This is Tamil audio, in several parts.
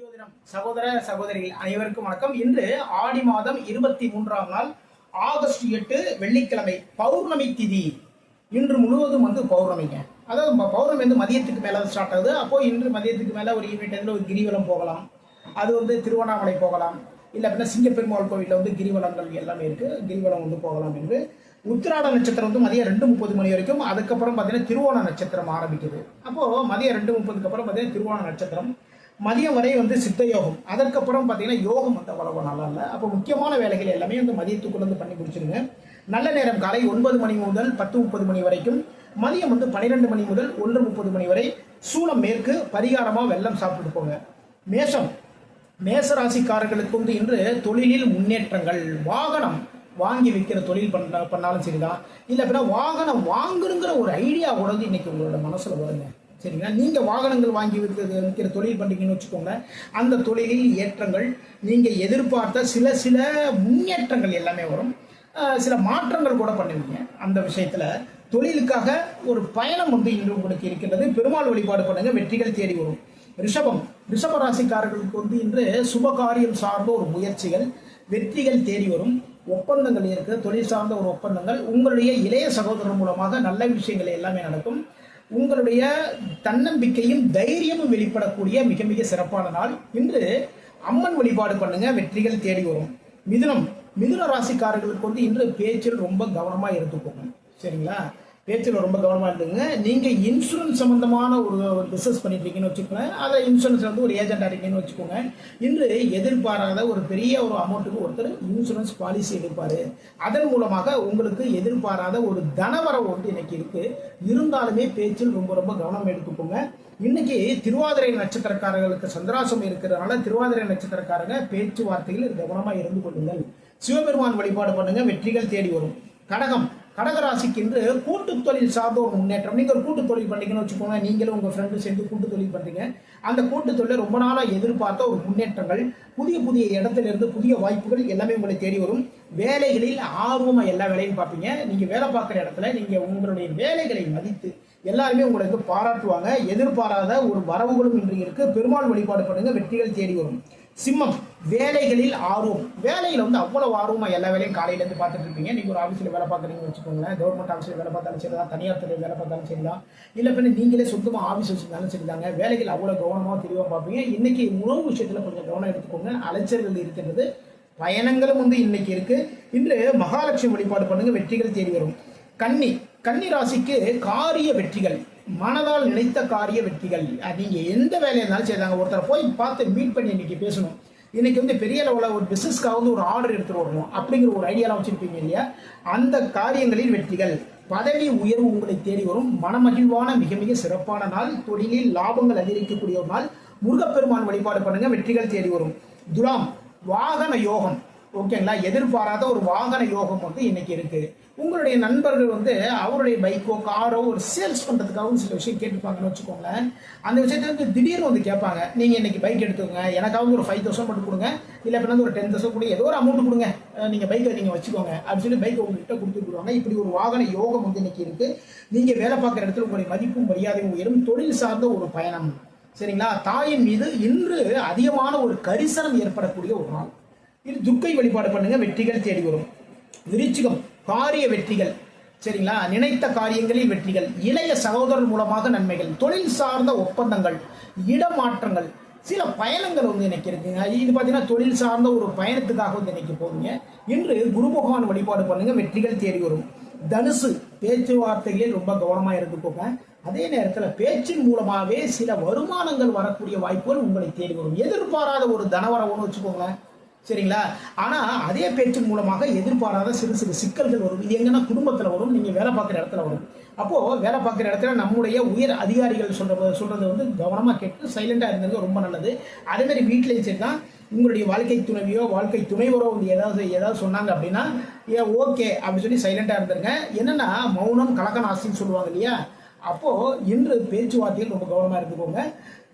ஜோதிடம் சகோதர சகோதரிகள் அனைவருக்கும் வணக்கம். இன்று ஆடி மாதம் இருபத்தி மூன்றாம் நாள் ஆகஸ்ட் எட்டு வெள்ளிக்கிழமை பௌர்ணமி திதி. இன்று முழுவதும் வந்து பௌர்ணமிங்க. அதாவது பௌர்ணமி வந்து மதியத்துக்கு மேலே ஸ்டார்ட் ஆகுது. அப்போ இன்று மதியத்துக்கு மேலே ஒரு ஈவினிங் டைமில் ஒரு கிரிவலம் போகலாம். அது வந்து திருவண்ணாமலை போகலாம். இல்லை அப்படின்னா சிங்கப்பெருமாள் கோவிலில் வந்து கிரிவலங்கள் எல்லாமே இருக்குது கிரிவலம் வந்து போகலாம் என்று. உத்திராட நட்சத்திரம் வந்து மதியம் ரெண்டு முப்பது மணி வரைக்கும். அதுக்கப்புறம் பார்த்தீங்கன்னா திருவோண நட்சத்திரம் ஆரம்பிக்குது. அப்போது மதியம் ரெண்டு முப்பதுக்கு அப்புறம் பார்த்தீங்கன்னா திருவோண நட்சத்திரம். மதியம் வரை வந்து சித்த யோகம் அதற்கப்புறம் பார்த்தீங்கன்னா யோகம் வந்து அவ்வளவு நல்லா இல்லை. அப்போ முக்கியமான வேலைகள் எல்லாமே வந்து மதியத்துக்குள்ள வந்து பண்ணி முடிச்சிருங்க. நல்ல நேரம் காலை ஒன்பது மணி முதல் பத்து முப்பது மணி வரைக்கும். மதியம் வந்து பன்னிரெண்டு மணி முதல் ஒன்று முப்பது மணி வரை. சூளம் மேற்கு பரிகாரமாக வெள்ளம் சாப்பிட்டு போங்க. மேஷம். மேசராசிக்காரர்களுக்கு வந்து இன்று தொழிலில் முன்னேற்றங்கள். வாகனம் வாங்கி விற்கிற தொழில் பண்ண பண்ணாலும் சரிதான். இல்லை அப்படின்னா வாகனம் வாங்கணுங்கிற ஒரு ஐடியா கூட வந்து இன்னைக்கு உங்களோட மனசில் வருங்க. சரிங்களா? நீங்கள் வாகனங்கள் வாங்கி விற்கிறது விற்கிற தொழில் பண்றீங்கன்னு வச்சுக்கோங்க. அந்த தொழிலில் ஏற்றங்கள் நீங்கள் எதிர்பார்த்த சில சில முன்னேற்றங்கள் எல்லாமே வரும். சில மாற்றங்கள் கூட பண்ணுவீங்க. அந்த விஷயத்தில் தொழிலுக்காக ஒரு பயணம் வந்து இன்று உங்களுக்கு இருக்கின்றது. பெருமாள் வழிபாடு பண்ணுங்கள் வெற்றிகள் தேடி வரும். ரிஷபம். ரிஷப ராசிக்காரர்களுக்கு வந்து இன்று சுப காரியம் சார்ந்த ஒரு முயற்சிகள் வெற்றிகள் தேடி வரும். ஒப்பந்தங்கள் இருக்குது தொழில் சார்ந்த ஒரு ஒப்பந்தங்கள். உங்களுடைய இளைய சகோதரர் மூலமாக நல்ல விஷயங்கள் எல்லாமே நடக்கும். உங்களுடைய தன்னம்பிக்கையும் தைரியமும் வெளிப்படக்கூடிய மிக மிக சிறப்பான நாள். இன்று அம்மன் வழிபாடு பண்ணுங்க வெற்றிகள் தேடி வரும். மிதுனம் மிதுன ராசிக்காரர்களுக்கு வந்து இன்று பேச்சில் ரொம்ப கவனமாக இருந்துக்கோங்க சரிங்களா? பேச்சில் ரொம்ப கவனமாக இருந்துங்க. நீங்கள் இன்சூரன்ஸ் சம்மந்தமான ஒரு பிஸ்னஸ் பண்ணிட்டுருக்கீங்கன்னு வச்சுக்கோங்க அதை இன்சூரன்ஸ் வந்து ஒரு ஏஜெண்டாக இருக்கீங்கன்னு வச்சுக்கோங்க. இன்று எதிர்பாராத ஒரு பெரிய ஒரு அமௌண்ட்டுக்கு ஒருத்தர் இன்சூரன்ஸ் பாலிசி எடுப்பார். அதன் மூலமாக உங்களுக்கு எதிர்பாராத ஒரு தனவரவு வந்து இன்னைக்கு இருக்குது இருந்தாலுமே பேச்சில் ரொம்ப ரொம்ப கவனம் எடுத்துக்கோங்க. இன்னைக்கு திருவாதிரை நட்சத்திரக்காரர்களுக்கு சந்திராசம் இருக்கிறதுனால திருவாதிரை நட்சத்திரக்காரங்க பேச்சுவார்த்தையில் கவனமாக இருந்து கொள்ளுங்கள். சிவபெருமான் வழிபாடு பண்ணுங்க. வெற்றிகள் தேடி வரும். கடகம். கடகராசிக்கு இன்று கூட்டு தொழில் சார்ந்த ஒரு முன்னேற்றம். நீங்கள் ஒரு கூட்டு தொழில் பண்ணீங்கன்னு வச்சுக்கோங்க நீங்களும் உங்கள் ஃப்ரெண்டு சேர்ந்து கூட்டு தொழில் பண்ணுறீங்க அந்த கூட்டு தொழில் ரொம்ப நாளாக எதிர்பார்த்த ஒரு முன்னேற்றங்கள் புதிய புதிய இடத்துல இருந்து புதிய வாய்ப்புகள் எல்லாமே உங்களை தேடி வரும். வேலைகளில் ஆர்வமாக எல்லா வேலையும் பார்ப்பீங்க. நீங்கள் வேலை பார்க்குற இடத்துல நீங்கள் உங்களுடைய வேலைகளை மதித்து எல்லாருமே உங்களுக்கு பாராட்டுவாங்க. எதிர்பாராத ஒரு வரவுகளும் இன்று இருக்குது பெருமாள் வழிபாடு பண்ணுங்கள் வெற்றிகள் தேடி வரும். சிம்மம். வேலைகளில் ஆர்வம். வேலையில் வந்து அவ்வளோ ஆர்வமாக எல்லா வேலையும் காலையிலேருந்து பார்த்துட்டு இருப்பீங்க. நீங்கள் ஒரு ஆஃபீஸில் வேலை பார்க்குறீங்கன்னு வச்சுக்கோங்களேன். கவர்மெண்ட் ஆஃபீஸில் வேலை பார்த்தாலும் சரிதான். தனியார் துறையில் வேலை பார்த்தாலும் சரிதான். இல்லை பின்ன நீங்களே சொந்தமாக ஆஃபீஸ் சரி இருந்தாங்க வேலைகள் அவ்வளோ கவனமாக தெளிவாக பார்ப்பீங்க. இன்னைக்கு உணவு விஷயத்தில் கொஞ்சம் கவனம் எடுத்துக்கோங்க. அலைச்சல்கள் இருக்கின்றது பயணங்களும் வந்து இன்னைக்கு இருக்குது இன்று மகாலட்சுமி வழிபாடு பண்ணுங்க. வெற்றிகள் தேடி வரும். கன்னி. கன்னி ராசிக்கு காரிய வெற்றிகள். மனதால் நினைத்த காரிய வெற்றிகள். நீங்கள் எந்த வேலையாக இருந்தாலும் சரிதாங்க. ஒருத்தரை போய் பார்த்து மீட் பண்ணி இன்னைக்கு பேசணும். இன்னைக்கு வந்து பெரிய லெவலில் ஒரு பிஸ்னஸ்க்காக வந்து ஒரு ஆர்டர் எடுத்துட்டு வரணும் அப்படிங்கிற ஒரு ஐடியாலாம் வச்சுருப்பீங்க இல்லையா? அந்த காரியங்களில் வெற்றிகள் பதவி உயர்வு உங்களை தேடி வரும். மனமகிழ்வான மிக மிக சிறப்பான நாள். தொழிலில் லாபங்கள் அதிகரிக்கக்கூடிய ஒரு நாள். முருகப்பெருமான் வழிபாடு பண்ணுங்க வெற்றிகள் தேடி வரும். துலாம் வாகன யோகம். ஓகேங்களா? எதிர்பாராத ஒரு வாகன யோகம் வந்து இன்னைக்கு இருக்கு. உங்களுடைய நண்பர்கள் வந்து அவருடைய பைக்கோ காரோ ஒரு சேல்ஸ் பண்ணுறதுக்காகவும் சில விஷயம் கேட்டுப்பாங்கன்னு வச்சுக்கோங்களேன். அந்த விஷயத்தை வந்து திடீர்னு வந்து கேட்பாங்க நீங்க இன்னைக்கு பைக் எடுத்துக்கோங்க. எனக்காவது ஒரு ஃபைவ் தௌசண்ட் மட்டும் கொடுங்க. இல்ல அப்படின்னா ஒரு டென் தௌசண்ட் கொடுங்க. ஏதோ ஒரு அமௌண்ட் கொடுங்க. நீங்கள் நீங்க பைக்கை நீங்க வச்சுக்கோங்க. அப்படின்னு சொல்லி பைக்கை உங்ககிட்ட கொடுத்து விடுவாங்க இப்படி ஒரு வாகன யோகம் வந்து இன்னைக்கு இருக்கு. நீங்க வேலை பார்க்குற இடத்துல உங்களுடைய மதிப்பும் மரியாதையும் உயரும். தொழில் சார்ந்த ஒரு பயணம். சரிங்களா? தாயின் மீது இன்று அதிகமான ஒரு கரிசனம் ஏற்படக்கூடிய ஒரு நாள். இது துர்க்கை வழிபாடு பண்ணுங்க வெற்றிகள் தேடி வரும். விருச்சிகம் காரிய வெற்றிகள். சரிங்களா? நினைத்த காரியங்களில் வெற்றிகள். இளைய சகோதரர் மூலமாக நன்மைகள். தொழில் சார்ந்த ஒப்பந்தங்கள் இடமாற்றங்கள். சில பயணங்கள் வந்து எனக்கு இருக்குங்க இது பார்த்தீங்கன்னா தொழில் சார்ந்த ஒரு பயணத்துக்காக வந்து இன்னைக்கு போவீங்க இன்று குரு பகவான் வழிபாடு பண்ணுங்க வெற்றிகள் தேடி வரும். தனுசு பேச்சுவார்த்தைகளில் ரொம்ப கவனமாக இருந்துக்கோங்க. அதே நேரத்தில் பேச்சின் மூலமாகவே சில வருமானங்கள் வரக்கூடிய வாய்ப்புகள் உங்களை தேடி வரும். எதிர்பாராத ஒரு தனவரவுன்னு வச்சுக்கோங்களேன். சரிங்களா? ஆனால் அதே பேச்சின் மூலமாக எதிர்பாராத சிறு சிறு சிக்கல்கள் வரும். இது எங்கன்னா குடும்பத்தில் வரும் நீங்கள் வேலை பார்க்குற இடத்துல வரும். அப்போது வேலை பார்க்குற இடத்துல நம்முடைய உயர் அதிகாரிகள் சொல்கிற சொல்கிறது வந்து கவனமாக கேட்டு சைலண்டாக இருந்தது ரொம்ப நல்லது. அதேமாரி வீட்டிலையும் சரி தான் உங்களுடைய வாழ்க்கை துணைவியோ வாழ்க்கை துணைவரோ வந்து ஏதாவது ஏதாவது சொன்னாங்க அப்படின்னா ஏ ஓகே அப்படின்னு சொல்லி சைலண்டாக இருந்திருங்க. என்னென்னா மௌனம் கலக்கநாசின்னு சொல்லுவாங்க இல்லையா? அப்போது இன்று பேச்சுவார்த்தையில் ரொம்ப கவனமாக இருந்துக்கோங்க.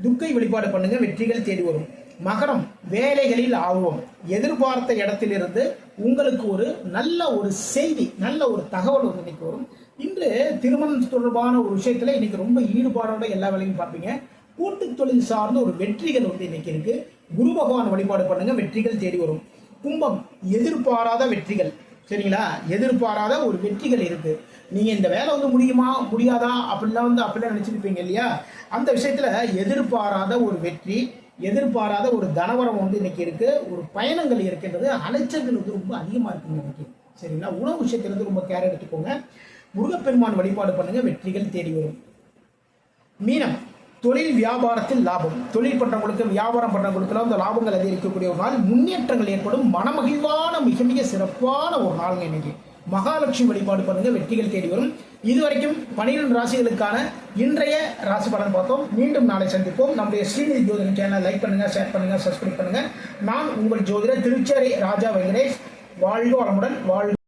துக்கை வழிபாடு பண்ணுங்கள் வெற்றிகள் தேடி வரும். மகரம் வேலைகளில் ஆர்வம். எதிர்பார்த்த இடத்திலிருந்து உங்களுக்கு ஒரு நல்ல ஒரு செய்தி நல்ல ஒரு தகவல் வந்து இன்னைக்கு வரும். இன்று திருமணம் தொடர்பான ஒரு விஷயத்துல இன்னைக்கு ரொம்ப ஈடுபாடோட எல்லா வேலையும் பார்ப்பீங்க. கூட்டு தொழில் சார்ந்த ஒரு வெற்றிகள் வந்து இன்னைக்கு இருக்கு. குரு பகவான் வழிபாடு பண்ணுங்க வெற்றிகள் தேடி வரும். கும்பம் எதிர்பாராத வெற்றிகள். சரிங்களா? எதிர்பாராத ஒரு வெற்றிகள் இருக்கு. நீங்க இந்த வேலை வந்து முடியுமா முடியாதா? அப்படிலாம் வந்து அப்படிலாம் நினைச்சிருப்பீங்க இல்லையா? அந்த விஷயத்துல எதிர்பாராத ஒரு வெற்றி எதிர்பாராத ஒரு தனவரம் வந்து இன்னைக்கு இருக்கு. ஒரு பயணங்கள் இருக்கின்றது. அலைச்சல்கள் வந்து ரொம்ப அதிகமாக இருக்குங்க இன்னைக்கு சரிங்களா? உணவு விஷயத்திலிருந்து ரொம்ப கேர் எடுத்துக்கோங்க. முருகப்பெருமான் வழிபாடு பண்ணுங்க. வெற்றிகள் தேடி வரும். மீனம். தொழில் வியாபாரத்தில் லாபம். தொழில் பண்ணுறவங்களுக்கு வியாபாரம் பண்ணுறவங்களுக்குலாம் அந்த லாபங்கள் அதிகரிக்கக்கூடிய ஒரு நாள். முன்னேற்றங்கள் ஏற்படும். மனமகிழ்வான மிக மிக சிறப்பான ஒரு நாள் இன்னைக்கு. மகாலட்சுமி வழிபாடு பண்ணுங்க வெற்றிகள் தேடி வரும். இதுவரைக்கும் பனிரெண்டு ராசிகளுக்கான இன்றைய ராசி பலன் பார்த்தோம். மீண்டும் நாளை சந்திப்போம். நம்முடைய ஸ்ரீநிதி ஜோதிடம் சேனல் லைக் பண்ணுங்க ஷேர் பண்ணுங்க சப்ஸ்கிரைப் பண்ணுங்க. நான் உங்கள் ஜோதிடர் திருச்சேரி ராஜா வெங்கடேஷ். வாழ்க வளமுடன் வாழ்க